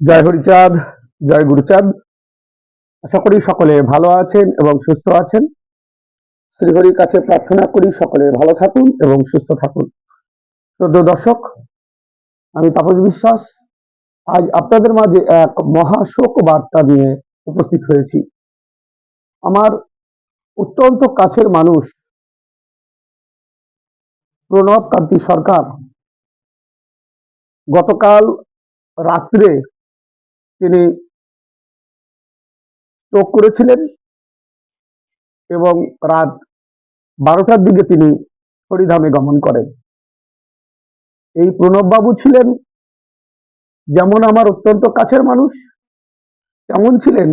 জয় হরিচাঁদ, জয় গুরুচাঁদ। আশা করি সকলে ভালো আছেন এবং সুস্থ আছেন। শ্রীহরির কাছে প্রার্থনা করি সকলে ভালো থাকুন এবং সুস্থ থাকুন। শ্রদ্ধ দর্শক, আমি তাপস বিশ্বাস। আজ আপনাদের মাঝে এক মহাশোক বার্তা নিয়ে উপস্থিত হয়েছি। আমার অত্যন্ত কাছের মানুষ প্রণব কান্তি সরকার গতকাল রাত্রে তিনি স্ট্রোক করেছিলেন এবং রাত বারোটার দিকে তিনি হরিধামে গমন করেন। এই প্রণববাবু ছিলেন যেমন আমার অত্যন্ত কাছের মানুষ, তেমন ছিলেন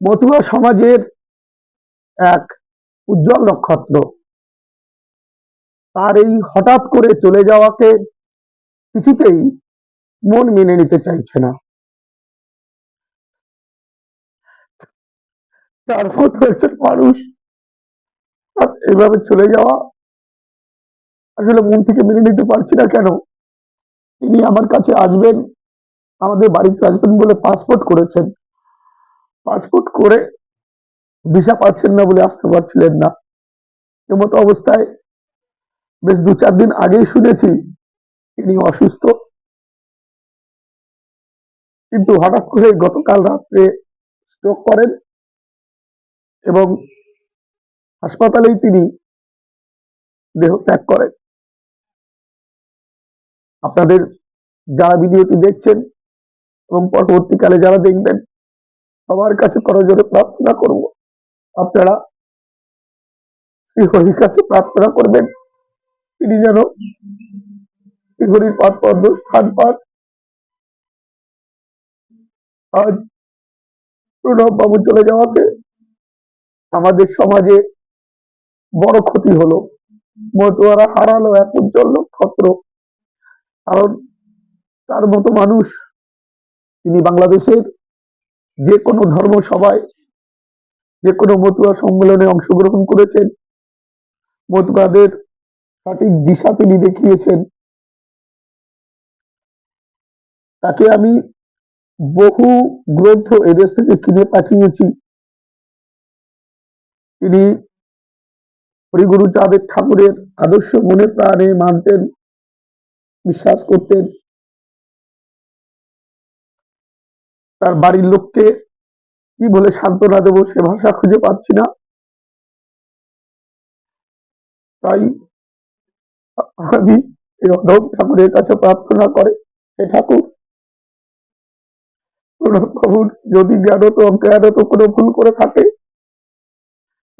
মতুয়া সমাজের এক উজ্জ্বল নক্ষত্র। তার এই হঠাৎ করে চলে যাওয়াকে কিছুতেই মন মেনে নিতে চাইছে না। তার মতো একজন মানুষ। এভাবে চলে যাওয়া, আসলে মন থেকে মেনে নিতে পারছি না কেন? তিনি আমার কাছে আসবেন, আমাদের বাড়িতে আসবেন বলে পাসপোর্ট করেছেন। পাসপোর্ট করে ভিসা পাচ্ছেন না বলে আসতে পারছিলেন না। এমতো অবস্থায় বেশ দু চার দিন আগেই শুনেছি তিনি অসুস্থ। কিন্তু হঠাৎ করে গতকাল রাত্রে স্ট্রোক করেন। এবং হাসপাতালেই তিনি দেহ ত্যাগ করেন। আপনাদের যারা ভিডিওটি দেখছেন এবং পরবর্তীকালে যারা দেখবেন, সবার কাছে করজোরে প্রার্থনা করব, আপনারা শ্রীহরির কাছে প্রার্থনা করবেন। তিনি যেন শ্রীহরির পাদ পদ্ম স্থান পান। আজ প্রণব বাবু চলে যাওয়াতে আমাদের সমাজে বড় ক্ষতি হলো। মতুয়ারা হারালো এক উজ্জ্বল নক্ষত্র কারণ তার মতো মানুষ তিনি বাংলাদেশের যে কোনো ধর্ম সভায় যে কোনো মতুয়া সম্মেলনে অংশগ্রহণ করেছেন। মতুয়াদের সঠিক দিশা তিনি দেখিয়েছেন। তাকে আমি বহু গ্রন্থ এদেশ থেকে কিনে পাঠিয়েছি। তিনি হরিগুরু চাঁদের ঠাকুরের আদর্শ মনে প্রাণে মানতেন, বিশ্বাস করতেন। তার বাড়ির লোককে কি বলে সান্ত্বনা দেবো সে ভাষা খুঁজে পাচ্ছি না। তাই আমি এই অধম ঠাকুরের কাছে প্রার্থনা করে, হে ঠাকুর, প্রণব বাবুর যদি জ্ঞানত অজ্ঞানত কোনো ভুল করে থাকে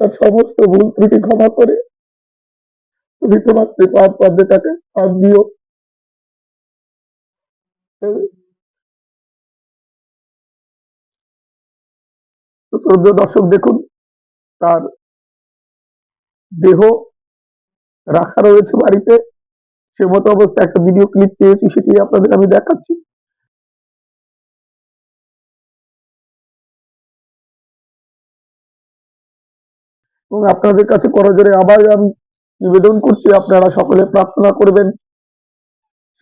তার সমস্ত ভুল ত্রুটি ক্ষমা করে। তুমি তোমার শ্রীপাদ পদ্মে তাকে স্থান দিও। শ্রদ্ধ দর্শক, দেখুন, তার দেহ রাখা রয়েছে বাড়িতে। সে মতো অবস্থায় একটা ভিডিও ক্লিপ পেয়েছি, সেটি আপনাদের আমি দেখাচ্ছি। এবং আপনাদের কাছে করজোরে আবার আমি নিবেদন করছি, আপনারা সকলে প্রার্থনা করবেন।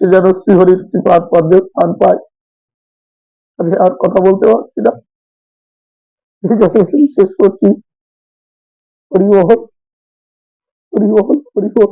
সে যেন শ্রীহরির শ্রীপাদ পদ্মে স্থান পায়। আমি আর কথা বলতে পারছি না। ঠিক আছে শেষ করছি। হরিবহন হরিবহন হরিবহল